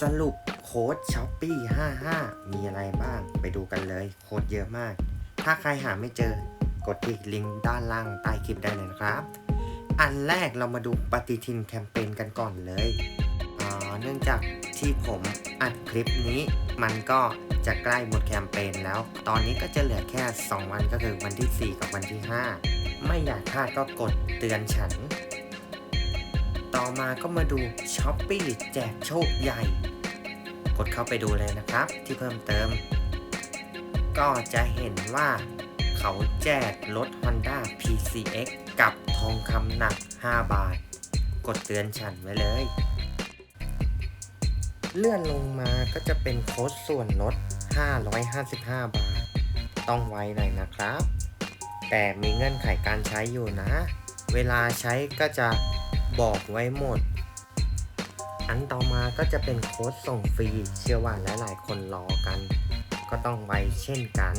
สรุปโค้ดช้อปปี้55 มีอะไรบ้างไปดูกันเลยโค้ดเยอะมาก ถ้าใครหาไม่เจอกดที่ลิงก์ด้านล่างใต้คลิปได้เลยนะครับ อันแรกเรามาดูปฏิทินแคมเปญกันก่อนเลยเนื่องจากที่ผมอัดคลิปนี้ มันก็จะใกล้หมดแคมเปญแล้ว ตอนนี้ก็จะเหลือแค่ 2 วันก็คือวันที่ 4 กับวันที่ 5 ไม่อยากพลาดก็กดเตือนฉัน ต่อมาก็มาดูช้อปปี้แจกโชคใหญ่ กดเข้าไปดูเลยนะครับที่เพิ่มเติม ก็จะเห็นว่าเขาแจกรถ Honda PCX กับทองคำหนัก 5 บาท กดเตือนฉันไว้เลย เลื่อนลงมาก็จะเป็นโค้ดส่วนลด 555 บาท ต้องไวหน่อยนะครับ แต่มีเงื่อนไขการใช้อยู่นะ เวลาใช้ก็จะ บอกไว้หมด อันต่อมาก็จะเป็นโค้ดส่งฟรี เชื่อว่าหลายๆคนรอกัน ก็ต้องไวเช่นกัน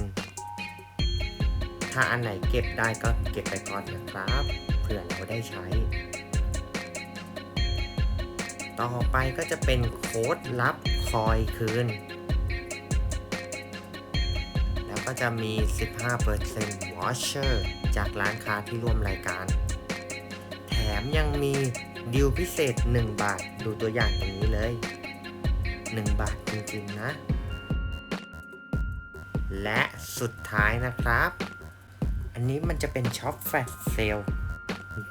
ถ้าอันไหนเก็บได้ก็เก็บไปก่อนนะครับเผื่อเราได้ใช้ ต่อไปก็จะเป็นโค้ดรับคอยคืน แล้วก็จะมี 15% Watcher จากร้านค้าที่ร่วมรายการ ยังมีดิวพิเศษ 1 บาท ดูตัวอย่างตรงนี้เลย 1 บาทจริงๆนะ และสุดท้ายนะครับ อันนี้มันจะเป็นช็อปแฟลชเซล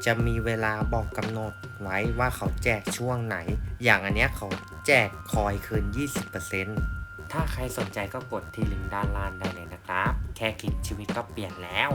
จะมีเวลาบอกกำหนดไว้ว่าเขาแจกช่วงไหน อย่างอันเนี้ยเขาแจกคอยคืน 20%ถ้าใครสนใจก็กดที่ลิงก์ด้านล่างได้เลยนะครับ แค่คลิกชีวิตก็เปลี่ยนแล้ว